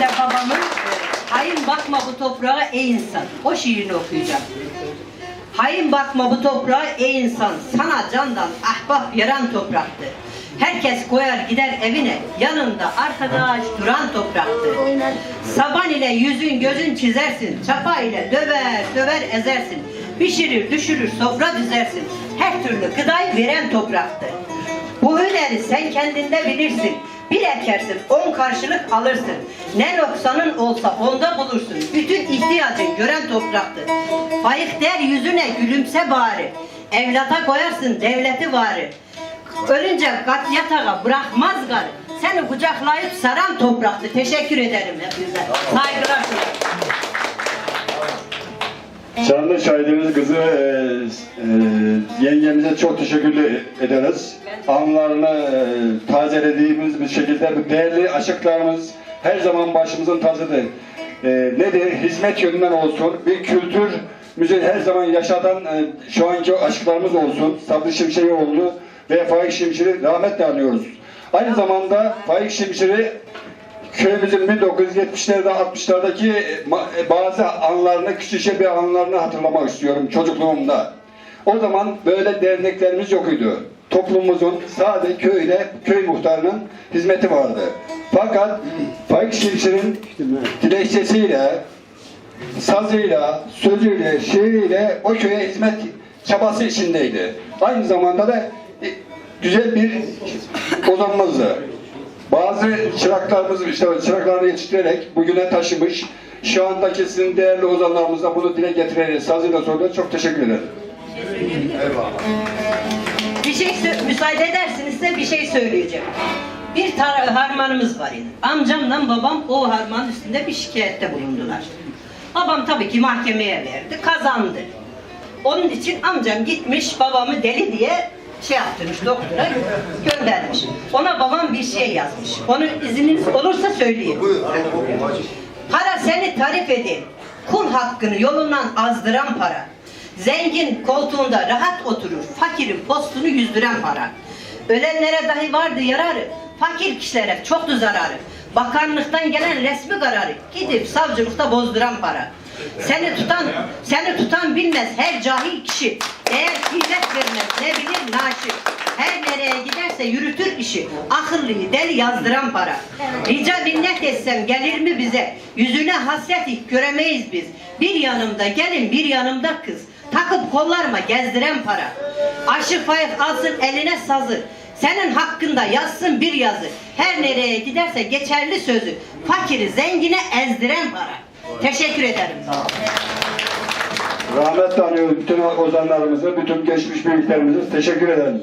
de babamın Hayın bakma bu toprağa ey insan. O şiirini okuyacağım. Hayın bakma bu toprağa ey insan. Sana candan ahbap yaran topraktı. Herkes koyar gider evine. Yanında arkadaş duran topraktı. Saban ile yüzün gözün çizersin. Çapa ile döver döver ezersin. Pişirir düşürür sofra düzersin. Her türlü gıdayı veren topraktı. Bu hüneri sen kendinde bilirsin. Bir ekersin, on karşılık alırsın. Ne noksanın olsa onda bulursun. Bütün ihtiyacın gören topraktır. Fayık der yüzüne gülümse bari. Evlata koyarsın devleti varı. Ölünce kat yatağa bırakmaz garı. Seni kucaklayıp saran topraktı. Teşekkür ederim hepinize. Saygılar sunarım. Canlı şahidimiz kızı e, e, yengemize çok teşekkür ederiz. Anlarını e, tazelediğimiz bir şekilde bu değerli aşıklarımız her zaman başımızın tacıdır. E, nedir? Hizmet yönünden olsun, bir kültür müze her zaman yaşatan e, şu anki aşıklarımız olsun. Sabri Şimşekioğlu ve Faik Şimşir'i rahmetle anıyoruz. Aynı zamanda Faik Şimşir'i köyümüzün 1970'lerde 60'lardaki ma- bazı anlarını, küçükçe bir anlarını hatırlamak istiyorum çocukluğumda. O zaman böyle derneklerimiz yokuydu. Toplumumuzun sadece köyde köy muhtarının hizmeti vardı. Fakat Faik Şimşir'in dilekçesiyle, sazıyla, sözüyle, şiiriyle o köye hizmet çabası içindeydi. Aynı zamanda da e, güzel bir ozanımızdı. Bazı çıraklarımız işte çıraklarını yetiştirerek bugüne taşımış. Şu andaki sizin değerli ozanlarımıza bunu dile getirerek sazıyla sorduğunuz çok teşekkür ederim. Bir şey müsaade edersiniz size bir şey söyleyeceğim. Bir harmanımız var idi. Amcamla babam o harmanın üstünde bir şikayette bulundular. Babam tabii ki mahkemeye verdi, kazandı. Onun için amcam gitmiş babamı deli diye şey yaptırmış doktora göndermiş. Ona babam bir şey yazmış. Onu izniniz olursa söyleyeyim. Para seni tarif edin. Kul hakkını yolundan azdıran para. Zengin koltuğunda rahat oturur. Fakirin postunu yüzdüren para. Ölenlere dahi vardı yararı. Fakir kişilere çoktu zararı. Bakanlıktan gelen resmi kararı gidip savcılıkta bozduran para. Seni tutan, seni tutan bilmez her cahil kişi. Eğer kıymet vermez ne bilir naşi. Her nereye giderse yürütür işi. Akıllıyı deli yazdıran para. Rica minnet etsem gelir mi bize? Yüzüne hasret göremeyiz biz. Bir yanımda gelin bir yanımda kız. Takıp kollarıma gezdiren para. Aşık Faik alsın eline sazı. Senin hakkında yazsın bir yazı. Her nereye giderse geçerli sözü. Fakiri zengine ezdiren para. Teşekkür ederim. Rahmetle anıyoruz bütün ozanlarımızı, bütün geçmiş büyüklerimize teşekkür ederim.